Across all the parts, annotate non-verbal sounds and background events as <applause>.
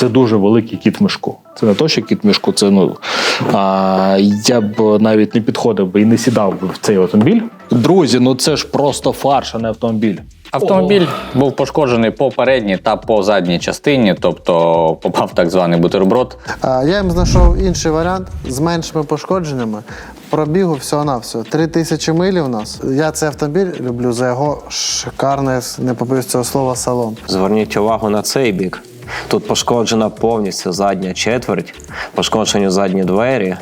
Це дуже великий кіт в мішку. Це не то, що кіт в мішку, це ну а, я б навіть не підходив би і не сідав би в цей автомобіль. Друзі, ну це ж просто фарш, а не автомобіль. Автомобіль був пошкоджений по передній та по задній частині, тобто попав так званий бутерброд. А, Я їм знайшов інший варіант з меншими пошкодженнями. Пробігу всього-навсього. Три тисячі миль у нас. Я цей автомобіль люблю за його шикарний, не побоюсь цього слова, салон. Зверніть увагу на цей бік. Тут пошкоджена повністю задня четверть, пошкоджені задні двері.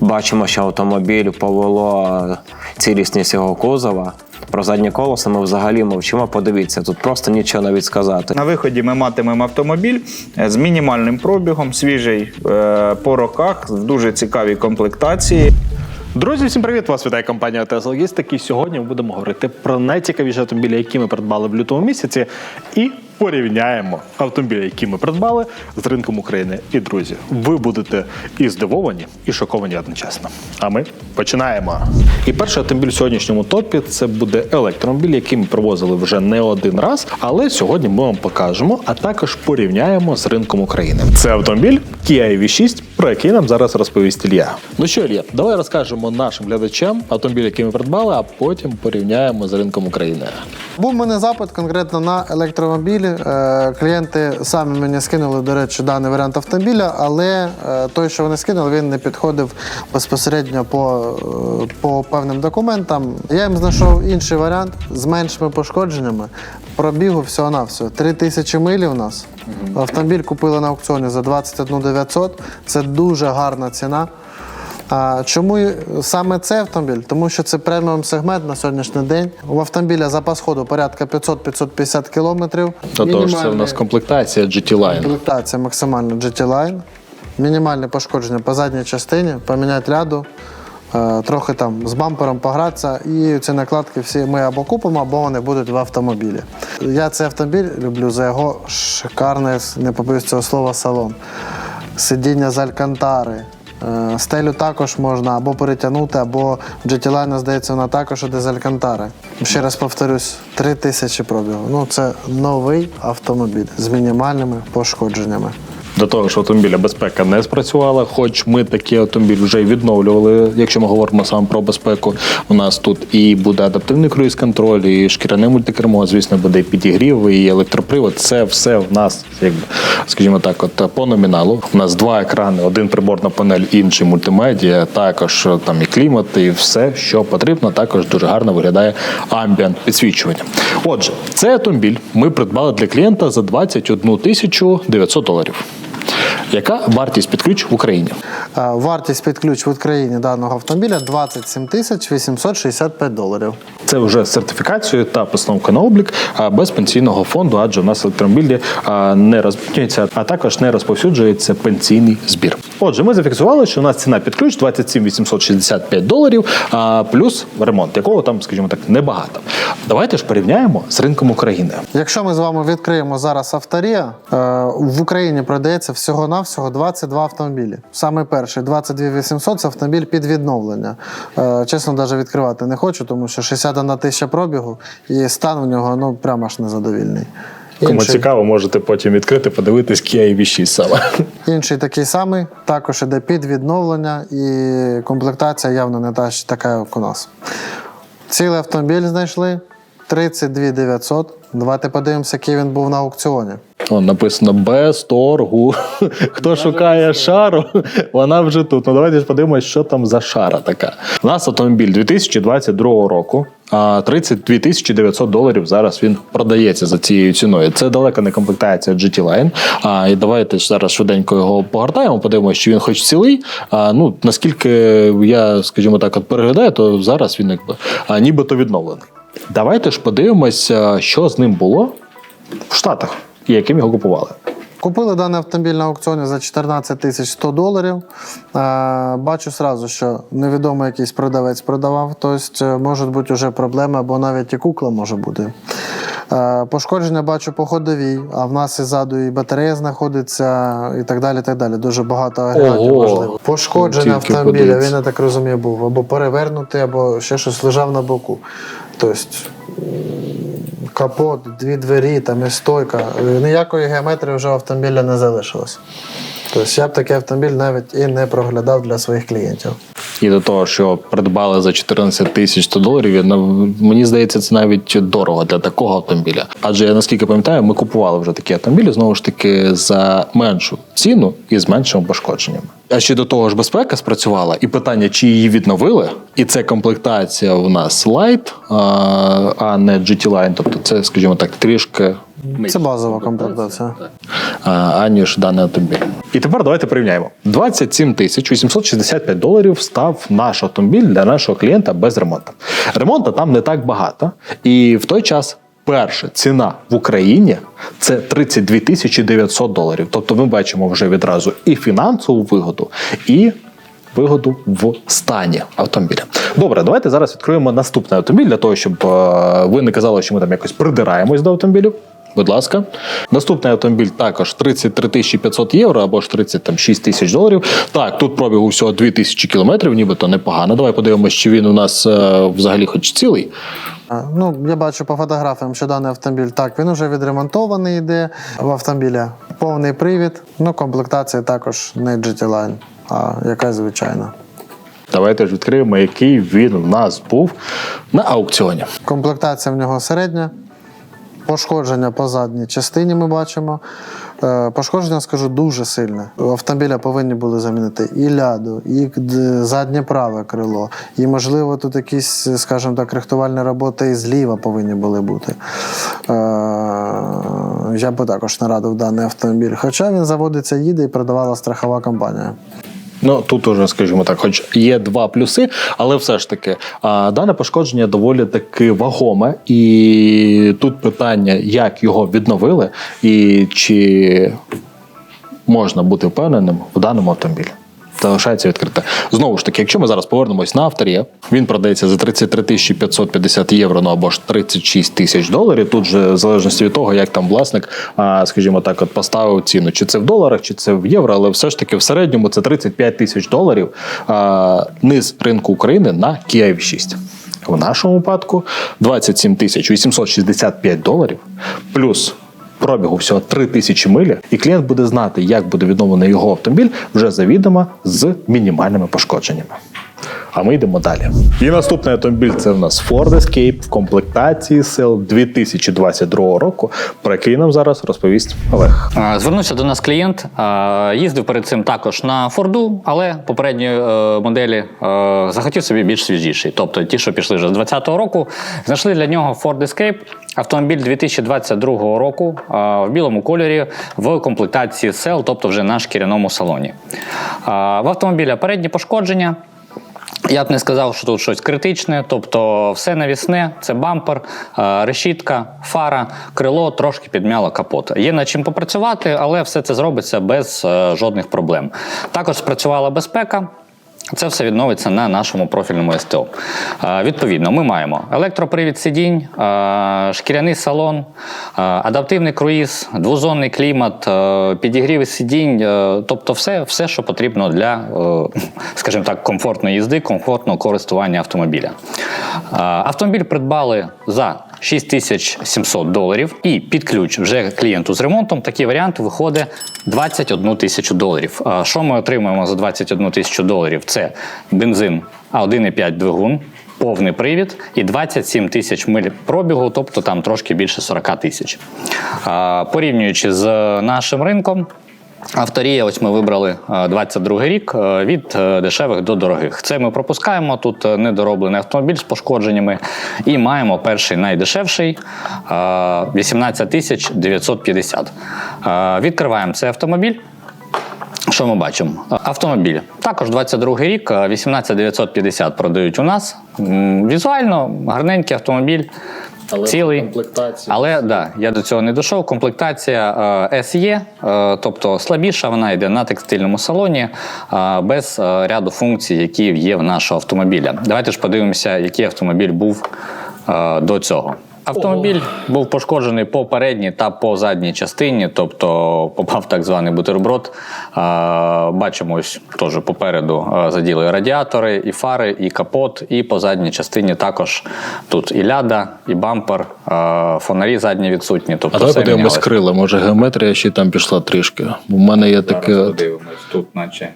Бачимо, що автомобіль повело цілісність його кузова. Про заднє колесо ми взагалі мовчимо. Подивіться, тут просто нічого навіть сказати. На виході ми матимемо автомобіль е, з мінімальним пробігом, свіжий е, по роках, в дуже цікавій комплектації. Друзі, всім привіт! Вас вітає компанія Logistics. І сьогодні ми будемо говорити про найцікавіші автомобілі, які ми придбали в лютому місяці, і порівняємо автомобілі, які ми придбали з ринком України. І друзі, ви будете і здивовані, і шоковані одночасно. А ми починаємо. І перший автомобіль в сьогоднішньому топі це буде електромобіль, який ми привозили вже не один раз. Але сьогодні ми вам покажемо, а також порівняємо з ринком України. Це автомобіль Kia EV6, про який нам зараз розповість Ілья. Ну що, Ілья, давай розкажемо нашим глядачам автомобіль, який ми придбали, а потім порівняємо з ринком України. Був мене запит конкретно на електромобілі. Е, Клієнти самі мені скинули, до речі, даний варіант автомобіля, але е, той, що вони скинули, він не підходив безпосередньо по, е, по певним документам. Я їм знайшов інший варіант з меншими пошкодженнями. Пробігу всього-навсього. Три тисячі миль у нас. Автомобіль купили на аукціоні за 21 900. Це дуже гарна ціна. А чому саме цей автомобіль? Тому що це преміум сегмент на сьогоднішній день. У автомобіля запас ходу порядка 500-550 кілометрів. Тож це в нас комплектація GT Line. Комплектація максимально GT Line. Мінімальне пошкодження по задній частині, поміняти ляду, е, трохи там з бампером погратися. І ці накладки всі ми або купимо, або вони будуть в автомобілі. Я цей автомобіль люблю за його шикарний, не побоюсь цього слова, салон. Сидіння з алькантари. Е, Стелю також можна або перетягнути, або GT Line, здається, вона також іде з алькантари. Ще раз повторюсь, 3 тисячі пробігу. Ну, це новий автомобіль з мінімальними пошкодженнями. До того ж, автомобіля безпека не спрацювала, хоч ми такі автомобілі вже й відновлювали. Якщо ми говоримо саме про безпеку, у нас тут і буде адаптивний круїз-контроль, і шкіряне мультикермо, звісно, буде і підігрів, і електропривод. Це все в нас, якби, скажімо так, от по номіналу. У нас два екрани, один приборна панель, інший мультимедіа. Також е, там і клімат, і все, що потрібно. Також дуже гарно виглядає амбієнт підсвічування. Отже, цей автомобіль ми придбали для клієнта за 21 тисячу 900 доларів. Яка вартість під ключ в Україні? Вартість під ключ в Україні даного автомобіля 27 тисяч 865 доларів. Це вже з сертифікацією та постановка на облік без пенсійного фонду, адже у нас електромобілі не розмінюється, а також не розповсюджується пенсійний збір. Отже, ми зафіксували, що у нас ціна під ключ 27 865 доларів, плюс ремонт, якого там, скажімо так, небагато. Давайте ж порівняємо з ринком України. Якщо ми з вами відкриємо зараз авторія, е, в Україні продається всього-навсього 22 автомобілі. Саме перший 22 800 – це автомобіль під відновлення. Е, Чесно, навіть відкривати не хочу, тому що 61 тисяча пробігу і стан у нього ну прямо аж незадовільний. Кому Інший- цікаво, можете потім відкрити, подивитись Kia EV6 саме. Інший такий самий, також іде під відновлення, і комплектація явно не та така, як у нас. Цілий автомобіль знайшли 32 900. Давайте подивимося, який він був на аукціоні. О, написано без торгу. Хто шукає шару, вона вже тут. Ну давайте ж подивимось, що там за шара така. У нас автомобіль 2022 року. А 32 тисячі 900 доларів зараз він продається за цією ціною. Це далека не комплектація GT Line. А і давайте ж зараз швиденько його погортаємо, подивимося, чи він хоч цілий. А ну наскільки я, скажімо так, от переглядаю, то зараз він якби а, нібито відновлений. Давайте ж подивимося, що з ним було в Штатах і яким його купували. Купили даний автомобіль на аукціоні за 14 тисяч 100 доларів. Бачу сразу, що невідомий якийсь продавець продавав. Тобто е, можуть бути вже проблеми, або навіть і кукла може бути. Пошкодження бачу по ходовій, а в нас і ззаду і батарея знаходиться, і так далі. так далі. Дуже багато агрегатів можливо. Пошкодження Тільки автомобіля, подивіться. він я так розумію, був або перевернутий, або ще щось лежав на боку. Тобто капот, дві двері, там і стойка. Е, Ніякої геометрії вже в автомобіля не залишилось. Тобто я б такий автомобіль навіть і не проглядав для своїх клієнтів. І до того, що придбали за 14 тисяч 100 доларів, мені здається, це навіть дорого для такого автомобіля. Адже я наскільки пам'ятаю, ми купували вже такі автомобілі знову ж таки за меншу ціну і з меншими пошкодженнями. А ще до того ж безпека спрацювала, і питання, чи її відновили, і це комплектація у нас Light, а, не GT Line. Тобто це, скажімо так, трішки Це базова комплектація. аніж даний автомобіль. І тепер давайте порівняємо. 27 тисяч 865 доларів став наш автомобіль для нашого клієнта без ремонту. Ремонту там не так багато. І в той час перша ціна в Україні це 32 тисячі 900 доларів. Тобто ми бачимо вже відразу і фінансову вигоду, і вигоду в стані автомобіля. Добре, давайте зараз відкриємо наступний автомобіль для того, щоб е, ви не казали, що ми там якось придираємось до автомобілів. Будь ласка, наступний автомобіль також 33 тисячі 500 євро або ж 36 тисяч доларів. Так, тут пробігу всього 2 тисячі кілометрів, нібито непогано. Давай подивимося, чи він у нас е, взагалі хоч цілий. Ну, я бачу по фотографіям, що даний автомобіль так, він вже відремонтований йде в автомобіля. Повний привід. Ну, комплектація також не GT Line, а якась звичайна. Давайте ж відкриємо, який він у нас був на аукціоні. Комплектація в нього середня. Пошкодження по задній частині ми бачимо. Е, Пошкодження, скажу, дуже сильне. У автомобіля повинні були замінити і ляду, і заднє праве крило, і, можливо, тут якісь, скажімо так, рихтувальні роботи і зліва повинні були бути. Е, Я би також не радив даний автомобіль. Хоча він заводиться, їде і продавала страхова компанія. Ну тут уже, скажімо так, хоч є два плюси, але все ж таки дане пошкодження доволі таки вагоме, і тут питання, як його відновили, і чи можна бути впевненим в даному автомобілі. Залишається відкрите. Знову ж таки, якщо ми зараз повернемось на авторія, він продається за 33 тисячі 550 євро, ну або ж 36 тисяч доларів. Тут же в залежності від того, як там власник, скажімо так, от поставив ціну, чи це в доларах, чи це в євро, але все ж таки в середньому це 35 тисяч доларів низ ринку України на Kia EV6. В нашому випадку 27 тисяч 865 доларів плюс пробігу всього 3 тисячі милі, і клієнт буде знати, як буде відновлений його автомобіль вже завідомо з мінімальними пошкодженнями. А ми йдемо далі. І наступний автомобіль це в нас Ford Escape в комплектації сил 2022 року, про який нам зараз розповість Олег. Звернувся до нас клієнт, їздив перед цим також на Форду, але попередньої е, моделі е, захотів собі більш свіжіший. Тобто ті, що пішли вже з 2020 року, знайшли для нього Ford Escape, автомобіль 2022 року в білому кольорі в комплектації SEL, тобто вже на шкіряному салоні. В автомобіля передні пошкодження. Я б не сказав, що тут щось критичне, тобто все навісне, це бампер, е, решітка, фара, крило трошки підмяло капот. Є над чим попрацювати, але все це зробиться без е, жодних проблем. Також спрацювала безпека. Це все відновиться на нашому профільному СТО. Відповідно, ми маємо електропривід сидінь, шкіряний салон, адаптивний круїз, двозонний клімат, підігріви сидінь, тобто все, все, що потрібно для, е, <laughs> скажімо так, комфортної їзди, комфортного користування автомобіля. Автомобіль придбали за 6700 доларів і під ключ вже клієнту з ремонтом такий варіант виходить 21 тисячу доларів. Що ми отримуємо за 21 тисячу доларів? Це бензин А1,5 двигун, повний привід і 27 тисяч миль пробігу, тобто там трошки більше 40 тисяч. Порівнюючи з нашим ринком. Авторія, ось ми вибрали е, 22 рік е, від е, дешевих до дорогих. Це ми пропускаємо. Тут е, недороблений автомобіль з пошкодженнями. І маємо перший найдешевший е, 18 950. Е, Відкриваємо цей автомобіль. Що ми бачимо? Автомобіль. Також 22 рік, е, 18950 продають у нас. Візуально гарненький автомобіль. Цілий. комплектація. Але да, я до цього не дійшов. Комплектація е, SE, е, тобто слабіша, вона йде на текстильному салоні е, без е, ряду функцій, які є в нашого автомобіля. Давайте ж подивимося, який автомобіль був е, до цього. Автомобіль був пошкоджений по передній та по задній частині, тобто попав так званий бутерброд. Бачимо, ось теж попереду заділи радіатори, і фари, і капот, і по задній частині також тут і ляда, і бампер, фонарі задні відсутні. Тобто А давай подивимось крила, може геометрія ще там пішла трішки. У мене є таке. Подивимось, тут наче.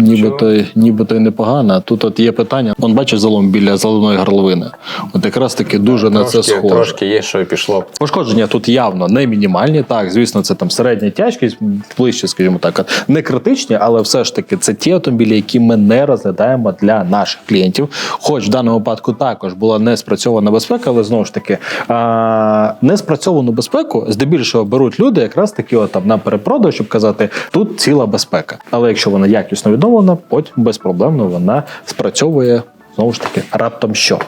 Нібито, нібито й непогано. Тут от є питання. Он бачиш залом біля заливної горловини. От якраз таки дуже на це Трошки, схоже. трошки є, що і пішло. Пошкодження тут явно не мінімальні. Так, звісно, це там середня тяжкість, ближче, скажімо так, не критичні, але все ж таки це ті автомобілі, які ми не розглядаємо для наших клієнтів. Хоч в даному випадку також була не спрацьована безпека, але знову ж таки а, не спрацьовану безпеку здебільшого беруть люди, якраз таки от, там на перепродаж, щоб казати, тут ціла безпека. Але якщо вона якісно відновлена, потім безпроблемно вона спрацьовує Знову ж таки, раптом що.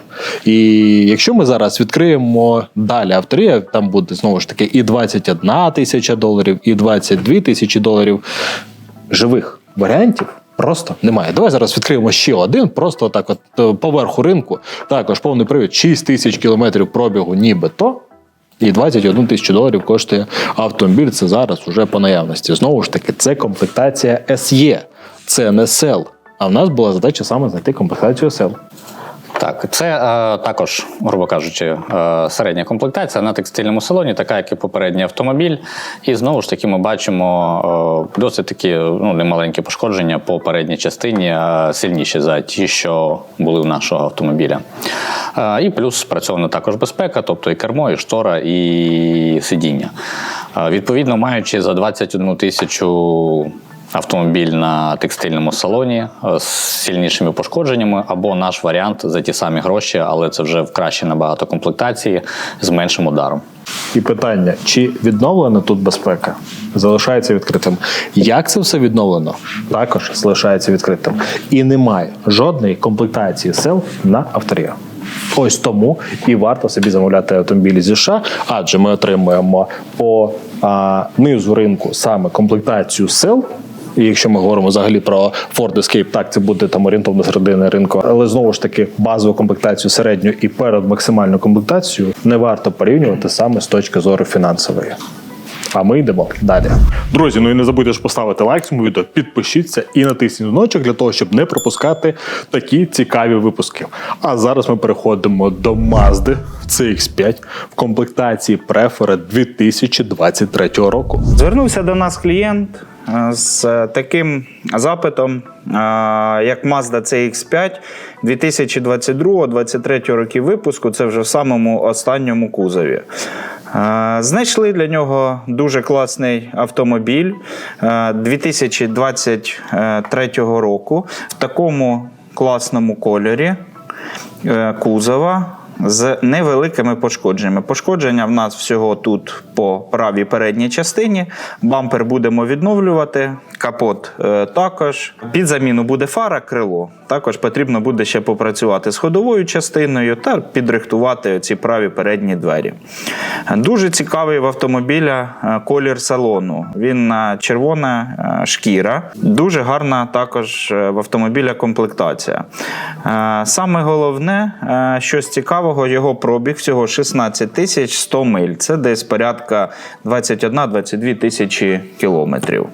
І якщо ми зараз відкриємо далі авторія, там буде знову ж таки і 21 тисяча доларів, і 22 тисячі доларів живих варіантів. Просто немає. Давай зараз відкриємо ще один, просто так, от е, поверху ринку. Також повний привід 6 тисяч кілометрів пробігу, нібито. І 21 тисячу доларів коштує автомобіль. Це зараз уже по наявності. Знову ж таки, це комплектація SE, це не SEL. А в нас була задача саме знайти комплектацію SEL. Так, це е, також, грубо кажучи, е, середня комплектація на текстильному салоні, така як і попередній автомобіль. І знову ж таки ми бачимо е, досить такі ну, немаленькі пошкодження по передній частині, е, сильніші за ті, що були у нашого автомобіля. Е, і плюс спрацьована також безпека, тобто і кермо, і штора, і сидіння. Е, відповідно, маючи за 21 тисячу автомобіль на текстильному салоні е, з сильнішими пошкодженнями, або наш варіант за ті самі гроші, але це вже в краще набагато комплектації з меншим ударом. І питання: чи відновлена тут безпека? Залишається відкритим. Як це все відновлено? Також залишається відкритим. І немає жодної комплектації сел на авторія. Ось тому і варто собі замовляти автомобілі зі США, адже ми отримуємо по а, низу ринку саме комплектацію сел. І якщо ми говоримо взагалі про Ford Escape, так це буде там орієнтовно середини ринку, але знову ж таки базову комплектацію середню і перед максимальну комплектацію не варто порівнювати саме з точки зору фінансової. А ми йдемо далі. Друзі, ну і не забудьте ж поставити лайк цьому відео, підпишіться і натисніть дзвіночок для того, щоб не пропускати такі цікаві випуски. А зараз ми переходимо до Mazda CX5 в комплектації Preferred 2023 року. Звернувся до нас клієнт з таким запитом, е, як Mazda CX5 2022-2023 років випуску. Це вже в самому останньому кузові. Е, Знайшли для нього дуже класний автомобіль е, 2023 року в такому класному кольорі е, кузова з невеликими пошкодженнями. Пошкодження в нас всього тут по правій передній частині. Бампер будемо відновлювати, капот е, також. Під заміну буде фара, крило. Також потрібно буде ще попрацювати з ходовою частиною та підрихтувати ці праві передні двері. Дуже цікавий в автомобіля е, колір салону. Він червона е, шкіра. Дуже гарна також е, в автомобіля комплектація. Саме головне, щось цікавого, його пробіг всього 16 тисяч 100 миль. Це десь порядка 21-22 тисячі кілометрів.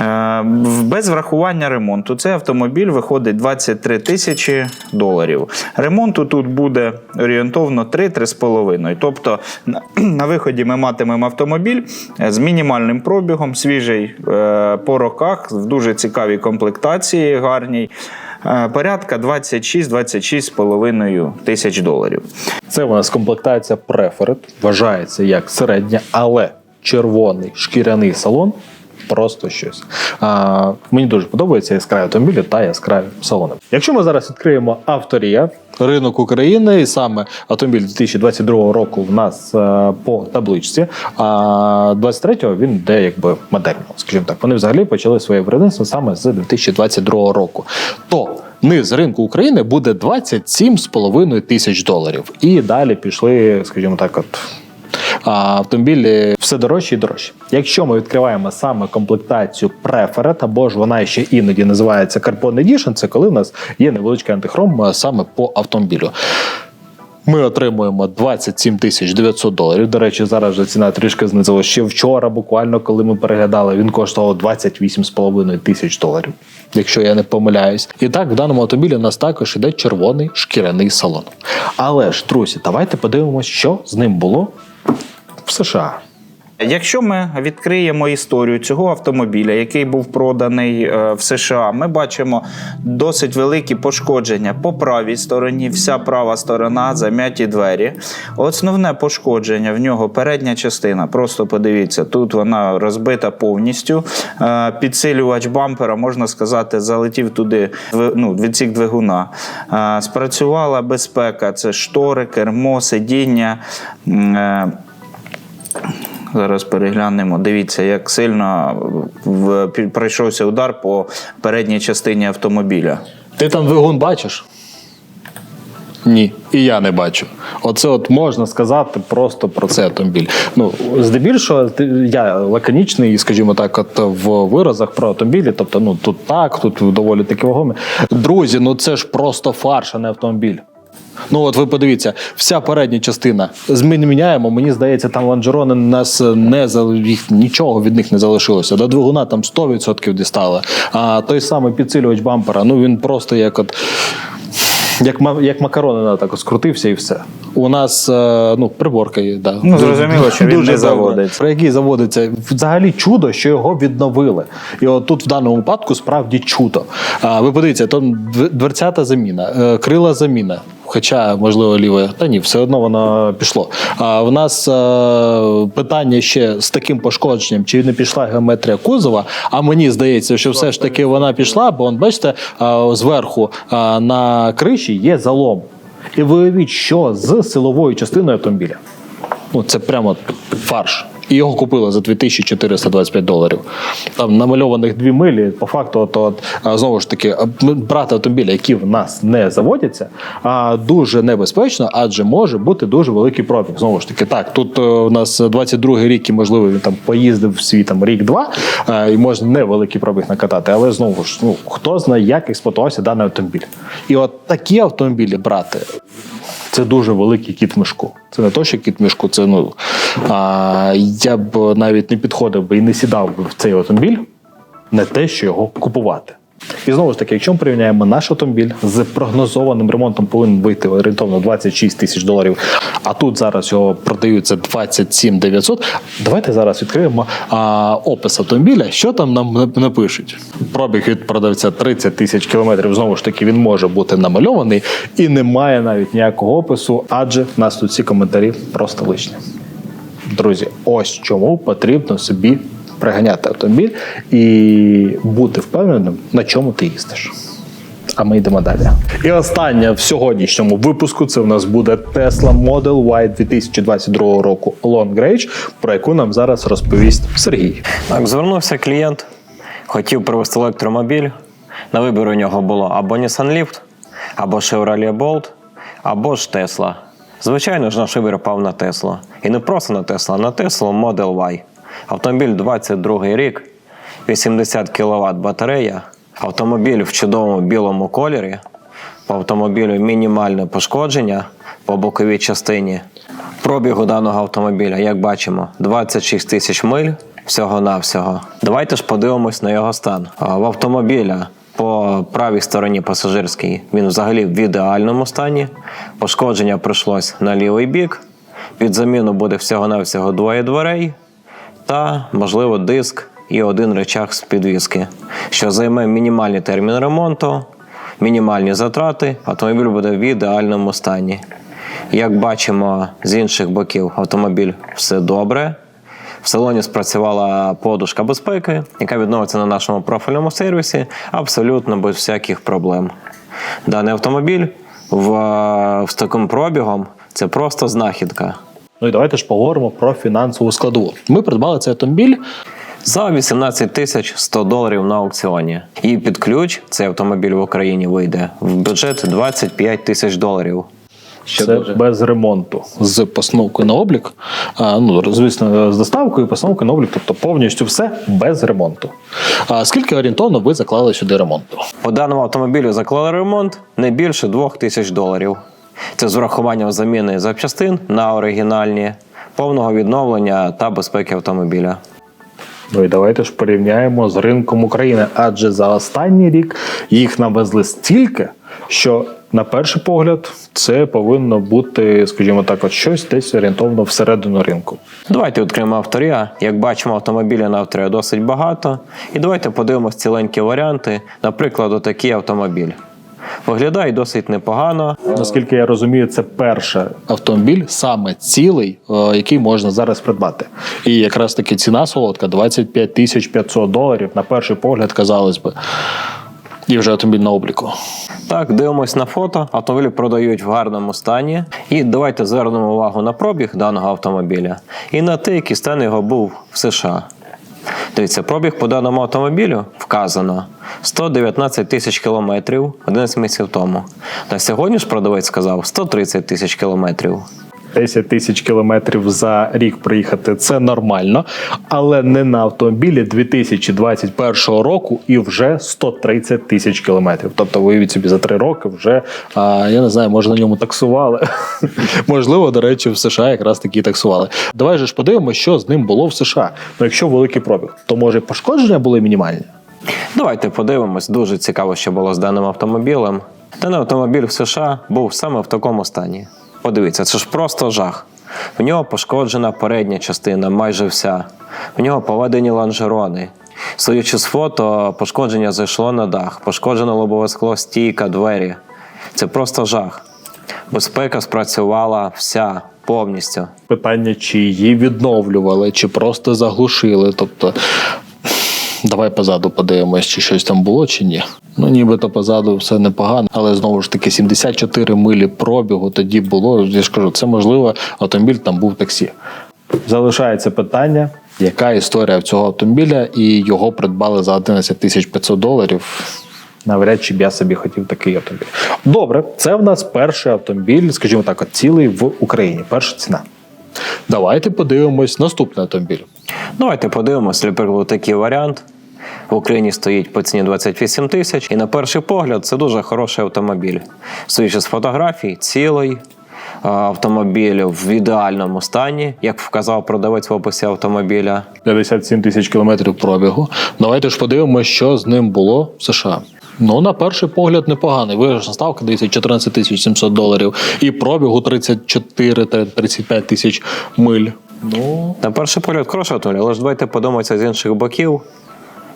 Е, Без врахування ремонту цей автомобіль виходить 23 тисячі доларів. Ремонту тут буде орієнтовно 3-3,5. Тобто <clears throat> на, виході ми матимемо автомобіль е, з мінімальним пробігом, свіжий е, по роках, в дуже цікавій комплектації, гарній. Порядка 26-26,5 тисяч доларів. Це у нас комплектація Preferred, вважається як середня, але червоний шкіряний салон просто щось. А, мені дуже подобаються яскраві автомобілі та яскраві салони. Якщо ми зараз відкриємо авторія, ринок України, і саме автомобіль 2022 року в нас е, по табличці, а 23-го він йде якби модельно, скажімо так. Вони взагалі почали своє виробництво саме з 2022 року. То Низ ринку України буде 27,5 тисяч доларів. І далі пішли, скажімо так, от а, автомобілі все дорожче і дорожче. Якщо ми відкриваємо саме комплектацію Preferred, або ж вона ще іноді називається Carbon Edition, це коли в нас є невеличкий антихром саме по автомобілю. Ми отримуємо 27 тисяч 900 доларів. До речі, зараз вже ціна трішки знизилась. Ще вчора, буквально, коли ми переглядали, він коштував 28,5 тисяч доларів, якщо я не помиляюсь. І так, в даному автомобілі у нас також іде червоний шкіряний салон. Але ж, друзі, давайте подивимось, що з ним було в США. Якщо ми відкриємо історію цього автомобіля, який був проданий е, в США, ми бачимо досить великі пошкодження по правій стороні, вся права сторона, зам'яті двері. Основне пошкодження в нього передня частина. Просто подивіться, тут вона розбита повністю. Е, Підсилювач бампера, можна сказати, залетів туди ну, відсік двигуна. Е, Спрацювала безпека, це штори, кермо, сидіння. Зараз переглянемо. Дивіться, як сильно в, пройшовся удар по передній частині автомобіля. Ти там двигун бачиш? Ні, і я не бачу. Оце от можна сказати просто про цей автомобіль. Ну, здебільшого, я лаконічний, скажімо так, от в виразах про автомобілі. Тобто, ну тут так, тут доволі таки вагомі. Друзі, ну це ж просто фарш, а не автомобіль. Ну от ви подивіться, вся передня частина. Ми не міняємо. Мені здається, там лонжерони нас не їх нічого від них не залишилося. До двигуна там 100% дістали. А той самий підсилювач бампера, ну він просто як от. Як, як макарони так скрутився і все. У нас е, ну, приборка є. Да. Ну, зрозуміло, що він Дуже не заводиться. Про який заводиться. Взагалі чудо, що його відновили. І от тут в даному випадку справді чудо. А, ви подивіться, там дв- дверцята заміна, е, крила заміна. Хоча, можливо, ліве, та ні, все одно воно пішло. А в нас е, питання ще з таким пошкодженням, чи не пішла геометрія кузова. А мені здається, що все ж таки вона пішла, бо он, бачите, е, зверху е, на криші є залом. І виявіть, що з силовою частиною автомобіля. Ну, це прямо фарш. І його купили за 2425 доларів. Там намальованих дві милі. По факту, то знову ж таки, брати автомобілі, які в нас не заводяться, дуже небезпечно, адже може бути дуже великий пробіг. Знову ж таки, так тут е, у нас 22 рік, і можливо він там поїздив в свій там рік-два, е, і можна невеликий пробіг накатати. Але знову ж, ну хто знає, як експлуатувався даний автомобіль. І от такі автомобілі брати це дуже великий кіт в мішку. Це не то, що кіт мішку, це ну а, я б навіть не підходив би і не сідав би в цей автомобіль, не те, що його купувати. І знову ж таки, якщо ми порівняємо наш автомобіль з прогнозованим ремонтом, повинен вийти орієнтовно 26 тисяч доларів. А тут зараз його продають за 27 900. Давайте зараз відкриємо а, опис автомобіля. Що там нам напишуть? Пробіг від продавця 30 тисяч кілометрів. Знову ж таки, він може бути намальований і немає навіть ніякого опису, адже в нас тут ці коментарі просто лишні. Друзі, ось чому потрібно собі приганяти автомобіль і бути впевненим, на чому ти їздиш. А ми йдемо далі. І останнє в сьогоднішньому випуску це в нас буде Tesla Model Y 2022 року Long Range, про яку нам зараз розповість Сергій. Так, звернувся клієнт, хотів привезти електромобіль. На вибір у нього було або Nissan Leaf, або Chevrolet Bolt, або ж Tesla. Звичайно ж, наш вибір пав на Tesla. І не просто на Tesla, а на Tesla Model Y. Автомобіль 22 рік, 80 кВт батарея, автомобіль в чудовому білому кольорі. По автомобілю мінімальне пошкодження по боковій частині. Пробігу даного автомобіля, як бачимо, 26 тисяч миль всього-навсього. Давайте ж подивимось на його стан. В автомобіля по правій стороні пасажирській він взагалі в ідеальному стані. Пошкодження прийшлось на лівий бік. Під заміну буде всього-навсього двоє дверей та, можливо, диск і один речах з підвіски, що займе мінімальний термін ремонту, мінімальні затрати, автомобіль буде в ідеальному стані. Як бачимо з інших боків, автомобіль все добре. В салоні спрацювала подушка безпеки, яка відновиться на нашому профільному сервісі абсолютно без всяких проблем. Даний автомобіль в, з таким пробігом це просто знахідка. Ну і давайте ж поговоримо про фінансову складову. Ми придбали цей автомобіль. За 18 тисяч 100 доларів на аукціоні. І під ключ цей автомобіль в Україні вийде в бюджет 25 тисяч доларів. це без ремонту з постановкою на облік. А, ну, звісно, з доставкою, постановкою на облік, тобто повністю все без ремонту. А скільки орієнтовно ви заклали сюди ремонту? По даному автомобілю заклали ремонт не більше 2 тисяч доларів. Це з врахуванням заміни запчастин на оригінальні, повного відновлення та безпеки автомобіля. Ну і давайте ж порівняємо з ринком України, адже за останній рік їх навезли стільки, що на перший погляд це повинно бути, скажімо так, от щось десь орієнтовно всередину ринку. Давайте відкриємо авторія. Як бачимо, автомобілів на авторія досить багато. І давайте подивимось ціленькі варіанти. Наприклад, отакий автомобіль. Виглядає досить непогано. Наскільки я розумію, це перший автомобіль, саме цілий, е, який можна зараз придбати. І якраз таки ціна солодка 25 тисяч 500 доларів. На перший погляд, казалось би. І вже автомобіль на обліку. Так, дивимось на фото. Автомобіль продають в гарному стані. І давайте звернемо увагу на пробіг даного автомобіля і на те, який стан його був в США. Дивіться, пробіг по даному автомобілю вказано 119 тисяч кілометрів 11 місяців тому. На сьогодні ж продавець сказав 130 тисяч кілометрів. 10 тисяч кілометрів за рік проїхати це нормально, але не на автомобілі 2021 року і вже 130 тисяч кілометрів. Тобто, виявіть собі за три роки вже а, я не знаю, може на ньому таксували. <laughs> Можливо, до речі, в США якраз такі таксували. Давай же ж подивимося, що з ним було в США. Ну, якщо великий пробіг, то може пошкодження були мінімальні. Давайте подивимось. Дуже цікаво, що було з даним автомобілем. Даний автомобіль в США був саме в такому стані. Подивіться, це ж просто жах. В нього пошкоджена передня частина, майже вся. В нього поведені лонжерони. Судячи з фото, пошкодження зайшло на дах, пошкоджено лобове скло, стійка, двері. Це просто жах. Безпека спрацювала вся повністю. Питання, чи її відновлювали, чи просто заглушили. Тобто, давай позаду подивимось, чи щось там було, чи ні. Ну, нібито позаду все непогано, але знову ж таки 74 милі пробігу тоді було. Я ж кажу, це можливо, автомобіль там був таксі. Залишається питання, яка історія цього автомобіля, і його придбали за 11 тисяч 500 доларів. Навряд чи б я собі хотів такий автомобіль. Добре, це в нас перший автомобіль, скажімо так, от цілий в Україні. Перша ціна. Давайте подивимось наступний автомобіль. Давайте подивимося, наприклад, такий варіант. В Україні стоїть по ціні 28 тисяч, і на перший погляд це дуже хороший автомобіль. Судячи з фотографій, цілий автомобіль в ідеальному стані, як вказав продавець в описі автомобіля. 57 тисяч кілометрів пробігу. Давайте ж подивимося, що з ним було в США. Ну, на перший погляд, непоганий. Виграшна ставка дивіться 14 тисяч 700 доларів і пробігу 34-35 тисяч миль. Ну, На перший погляд автомобіль, але ж давайте подумається з інших боків.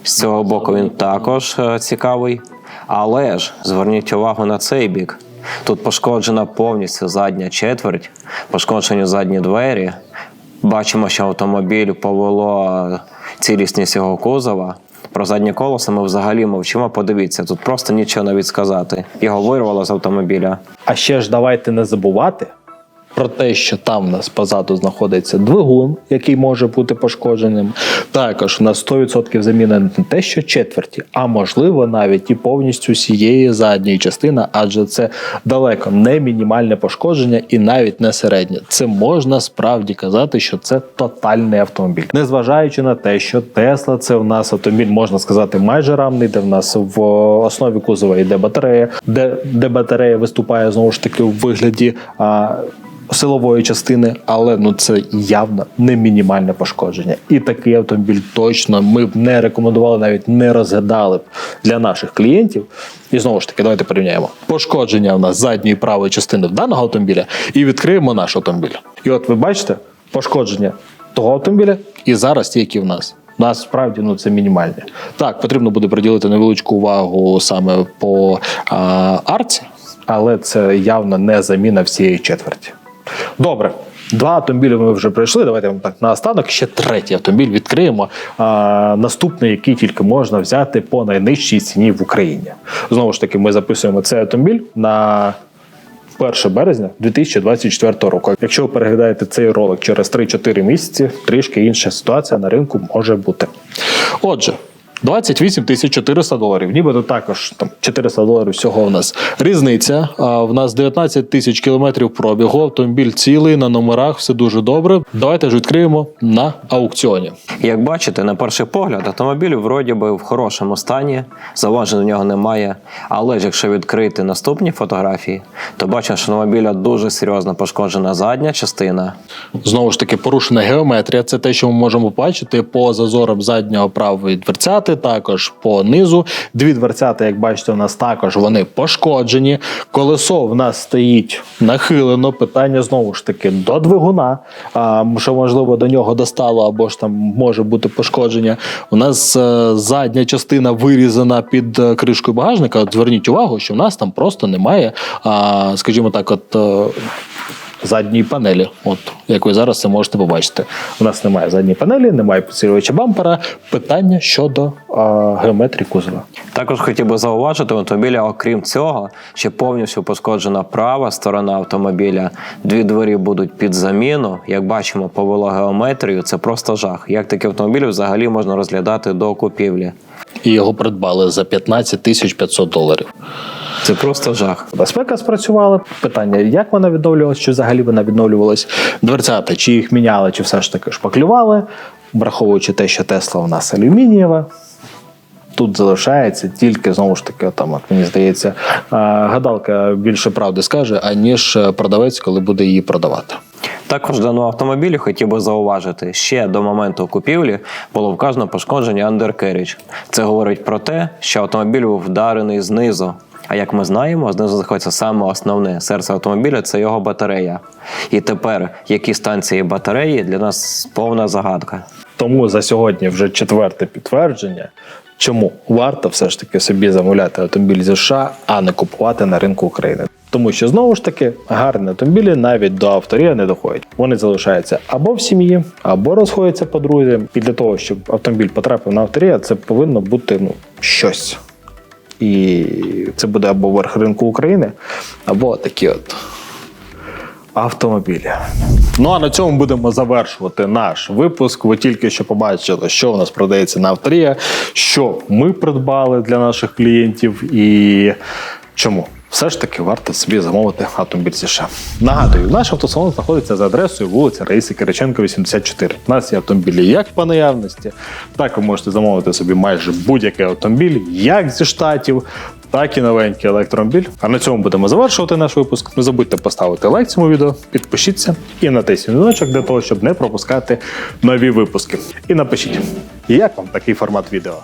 З цього боку він також е, цікавий. Але ж зверніть увагу на цей бік. Тут пошкоджена повністю задня четверть, пошкоджені задні двері. Бачимо, що автомобіль повело е, цілісність його кузова. Про заднє колесо ми взагалі мовчимо. Подивіться, тут просто нічого навіть сказати. Його вирвало з автомобіля. а ще ж давайте не забувати про те, що там в нас позаду знаходиться двигун, який може бути пошкодженим. Також на 100% заміна не те, що четверті, а можливо навіть і повністю всієї задньої частини, адже це далеко не мінімальне пошкодження і навіть не середнє. Це можна справді казати, що це тотальний автомобіль, незважаючи на те, що Тесла це в нас автомобіль, можна сказати, майже равний, де в нас в основі кузова йде батарея, де, де батарея виступає знову ж таки у вигляді. А, Силової частини, але ну це явно не мінімальне пошкодження. І такий автомобіль точно ми б не рекомендували, навіть не розглядали б для наших клієнтів. І знову ж таки, давайте порівняємо пошкодження у нас задньої правої частини даного автомобіля і відкриємо наш автомобіль. І от ви бачите пошкодження того автомобіля і зараз ті, які в нас. У нас справді ну це мінімальне. Так, потрібно буде приділити невеличку увагу саме по а, арці, але це явно не заміна всієї четверті. Добре. Два автомобілі ми вже пройшли. Давайте так наостанок ще третій автомобіль відкриємо. А, наступний, який тільки можна взяти по найнижчій ціні в Україні. Знову ж таки, ми записуємо цей автомобіль на 1 березня 2024 року. Якщо ви переглядаєте цей ролик через 3-4 місяці, трішки інша ситуація на ринку може бути. Отже, 28 тисяч 400 доларів. Нібито також там 400 доларів всього у нас різниця. А в нас 19 тисяч кілометрів пробігу. Автомобіль цілий на номерах, все дуже добре. Давайте ж відкриємо на аукціоні. Як бачите, на перший погляд, автомобіль вроді би в хорошому стані, зауважень до нього немає. Але ж якщо відкрити наступні фотографії, то бачимо, що автомобіля дуже серйозно пошкоджена задня частина. Знову ж таки, порушена геометрія. Це те, що ми можемо побачити по зазорам заднього правої дверцяти, також по низу. Дві дверцяти, як бачите, у нас також вони пошкоджені. Колесо в нас стоїть нахилено. Питання знову ж таки до двигуна. А, що можливо до нього достало, або ж там може бути пошкодження. У нас е, задня частина вирізана під е, кришкою багажника. Зверніть увагу, що в нас там просто немає, а, скажімо так, от. Задньої панелі. От як ви зараз це можете побачити. У нас немає задньої панелі, немає підсилювача бампера. Питання щодо а, геометрії кузова. Також хотів би зауважити, у автомобіля, окрім цього, ще повністю пошкоджена права сторона автомобіля. Дві двері будуть під заміну. Як бачимо, повело геометрію. Це просто жах. Як такі автомобілі взагалі можна розглядати до купівлі? І його придбали за 15 тисяч 500 доларів. Це просто жах. Безпека спрацювала. Питання, як вона відновлювалась, чи взагалі вона відновлювалась? Дверцята, чи їх міняли, чи все ж таки шпаклювали, враховуючи те, що Тесла у нас алюмінієва. Тут залишається тільки знову ж таки, там, от мені здається, гадалка більше правди скаже, аніж е, продавець, коли буде її продавати. Також в даному автомобілі хотів би зауважити, ще до моменту купівлі було вказано пошкодження undercarriage. Це говорить про те, що автомобіль був вдарений знизу. А як ми знаємо, знизу знаходиться саме основне серце автомобіля це його батарея. І тепер, які стан цієї батареї, для нас повна загадка. Тому за сьогодні вже четверте підтвердження, чому варто все ж таки собі замовляти автомобіль зі США, а не купувати на ринку України. Тому що знову ж таки гарні автомобілі навіть до авторія не доходять. Вони залишаються або в сім'ї, або розходяться по друзям. І для того, щоб автомобіль потрапив на авторія, це повинно бути ну щось. І це буде або верх ринку України, або такі от автомобілі. Ну а на цьому будемо завершувати наш випуск. Ви тільки що побачили, що в нас продається на авторія, що ми придбали для наших клієнтів і чому. Все ж таки варто собі замовити автомобіль США. Нагадую, наш автосалон знаходиться за адресою вулиця Раїси Кириченко, 84. У нас є автомобілі як по наявності, так ви можете замовити собі майже будь-який автомобіль, як зі штатів, так і новенький електромобіль. А на цьому будемо завершувати наш випуск. Не забудьте поставити лайк цьому відео, підпишіться і натисніть дзвіночок для того, щоб не пропускати нові випуски. І напишіть, як вам такий формат відео.